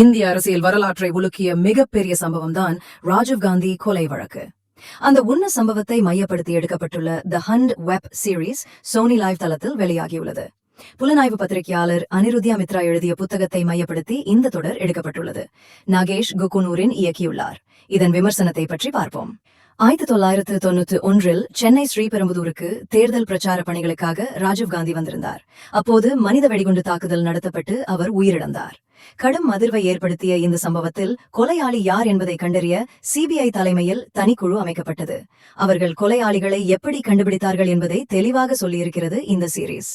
இந்திய அரசியல் வரலாற்றை உலுக்கிய மிகப்பெரிய சம்பவம் தான் ராஜீவ்காந்தி கொலை வழக்கு. அந்த உண்ண சம்பவத்தை மையப்படுத்தி எடுக்கப்பட்டுள்ள The Hunt web series Sony LIV தளத்தில் வெளியாகியுள்ளது. புலனாய்வு பத்திரிகையாளர் அனிருத்யா மித்ரா எழுதிய புத்தகத்தை மையப்படுத்தி இந்த தொடர் எடுக்கப்பட்டுள்ளது. நாகேஷ் குகுனூரின் இயக்கியுள்ளார். இதன் விமர்சனத்தை பற்றி பார்ப்போம். ஆயிரத்தி தொள்ளாயிரத்து தொண்ணூத்தி ஒன்றில் சென்னை ஸ்ரீபெரும்புதூருக்கு தேர்தல் பிரச்சார பணிகளுக்காக ராஜீவ்காந்தி வந்திருந்தார். அப்போது மனித வெடிகுண்டு தாக்குதல் நடத்தப்பட்டு அவர் உயிரிழந்தார். கடும் அதிர்வை ஏற்படுத்திய இந்த சம்பவத்தில் கொலையாளி யார் என்பதை கண்டறிய சிபிஐ தலைமையில் தனிக்குழு அமைக்கப்பட்டது. அவர்கள் கொலையாளிகளை எப்படி கண்டுபிடித்தார்கள் என்பதை தெளிவாக சொல்லியிருக்கிறது இந்த சீரீஸ்.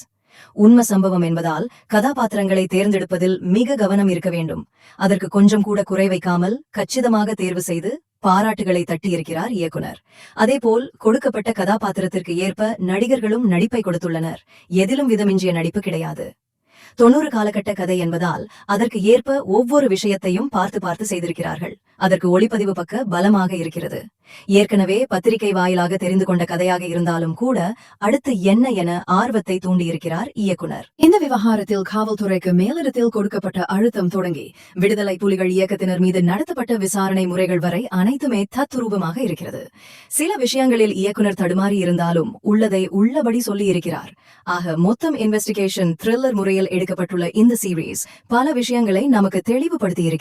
உண்மை சம்பவம் என்பதால் கதாபாத்திரங்களை தேர்ந்தெடுப்பதில் மிக கவனம் இருக்க வேண்டும். அதற்கு கொஞ்சம் கூட குறை வைக்காமல் கச்சிதமாக தேர்வு செய்து பாராட்டுகளை தட்டியிருக்கிறார் இயக்குனர். அதேபோல் கொடுக்கப்பட்ட கதாபாத்திரத்திற்கு ஏற்ப நடிகர்களும் நடிப்பை கொடுத்துள்ளனர். எதிலும் விதமின்றிய நடிப்பு கிடையாது. தொண்ணூறு காலகட்ட கதை என்பதால் அதற்கு ஏற்ப ஒவ்வொரு விஷயத்தையும் பார்த்து பார்த்து செய்திருக்கிறார்கள். அதற்கு ஒளிப்பதிவு பக்க பலமாக இருக்கிறது. ஏற்கனவே பத்திரிகை வாயிலாக தெரிந்து கொண்ட கதையாக இருந்தாலும் கூட அடுத்து என்ன என ஆர்வத்தை தூண்டியிருக்கிறார் இயக்குனர். இந்த விவகாரத்தில் காவல்துறைக்கு மேலிடத்தில் கொடுக்கப்பட்ட அழுத்தம் தொடங்கி விடுதலை புலிகள் இயக்கத்தினர் மீது நடத்தப்பட்ட விசாரணை முறைகள் வரை அனைத்துமே தத்துரூபமாக இருக்கிறது. சில விஷயங்களில் இயக்குனர் தடுமாறி இருந்தாலும் உள்ளதை உள்ளபடி சொல்லி இருக்கிறார் ஆக மொத்தம் இன்வெஸ்டிகேஷன் த்ரில்லர் முறையில் எடுக்கப்பட்டுள்ள இந்த சீரீஸ் பல விஷயங்களை நமக்கு தெளிவுபடுத்தி இருக்கிறது